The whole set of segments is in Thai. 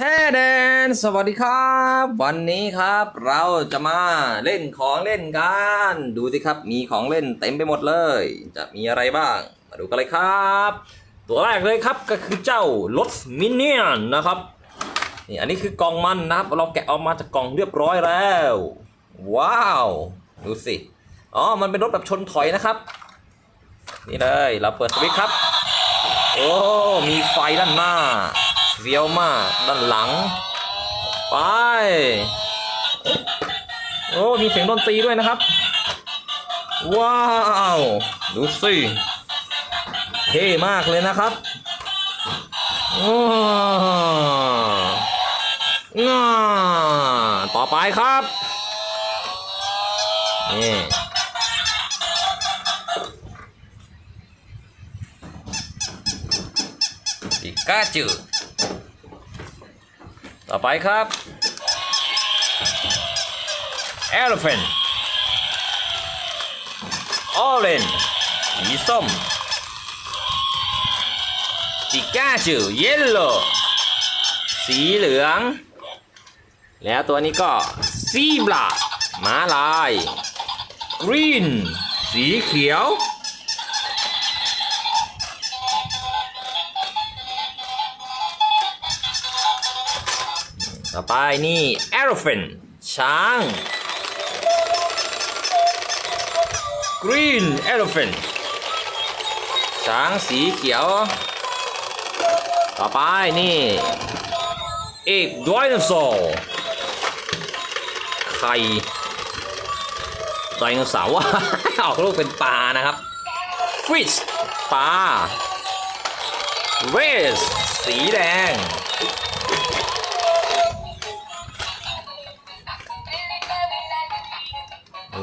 แท้แดนสวัสดีครับ วันนี้ครับเราจะมาเล่นของเล่นกัน ดูสิครับมีของเล่นเต็มไปหมดเลย จะมีอะไรบ้าง มาดูกันเลยครับ ตัวแรกเลยครับก็คือเจ้ารถมินเนี่ยนนะครับนี่อันนี้คือกล่องมันนะครับ เราแกะออกมาจากกล่องเรียบร้อยแล้ว ว้าว ดูสิอ๋อมันเป็นรถแบบชนถอยนะครับ นี่เลยเราเปิดสวิตช์ครับ โอ้มีไฟด้านหน้า เฟี้ยวมากด้านหลัง ไป โอ้มีเสียงดนตรีด้วยนะครับ ว้าว ดูสิเท่มากเลยนะครับว้าวง่าต่อไปครับนี่ปิกาจู ต่อไปครับ elephant orange สีส้มปิกาจู yellow สีเหลือง แล้วตัวนี้ก็ซีบราม้าลาย green สีเขียว ต่อไปนี่ elephant ช้าง green elephant ช้างสีเขียว ต่อไปนี่ egg dinosaur ไข่ไดโนเสาร์ออกลูกเป็นปลานะครับ fish ปลา race สีแดง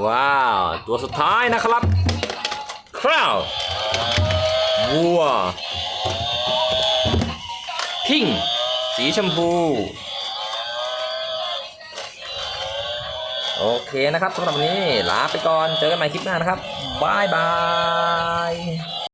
ว้าว ตัวสุดท้ายนะครับ คราววัว พิงสีชมพู โอเคนะครับสำหรับวันนี้ลาไปก่อน เจอกันใหม่คลิปหน้านะครับบายบาย